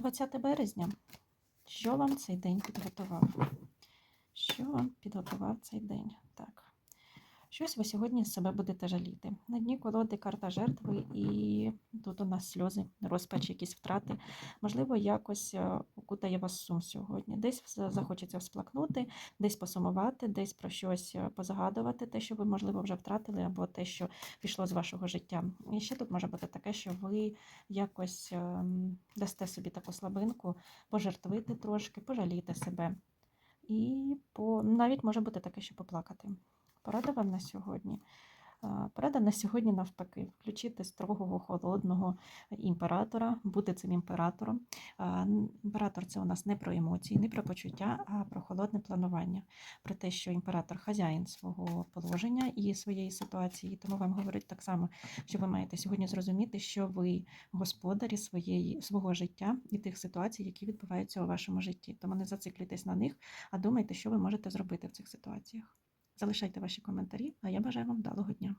20 березня. Що вам цей день підготував? Що вам підготував цей день? Так. Щось ви сьогодні себе будете жаліти. На дні колоди карта жертви, і тут у нас сльози, розпач, якісь втрати. Можливо, якось е, окутає вас сум сьогодні. Десь захочеться всплакнути, десь посумувати, десь про щось е, позагадувати, те, що ви, можливо, вже втратили, або те, що пішло з вашого життя. І ще тут може бути таке, що ви якось ем, дасте собі таку слабинку, пожертвити трошки, пожаліти себе. І по... навіть може бути таке, що поплакати. Порада вам на сьогодні. Порада на сьогодні навпаки, включити строгого, холодного імператора, бути цим імператором. Імператор це у нас не про емоції, не про почуття, а про холодне планування, про те, що імператор хазяїн свого положення і своєї ситуації. Тому вам говорить так само, що ви маєте сьогодні зрозуміти, що ви господарі своєї, свого життя і тих ситуацій, які відбуваються у вашому житті. Тому не зациклюйтесь на них, а думайте, що ви можете зробити в цих ситуаціях. Залишайте ваші коментарі, а я бажаю вам вдалого дня.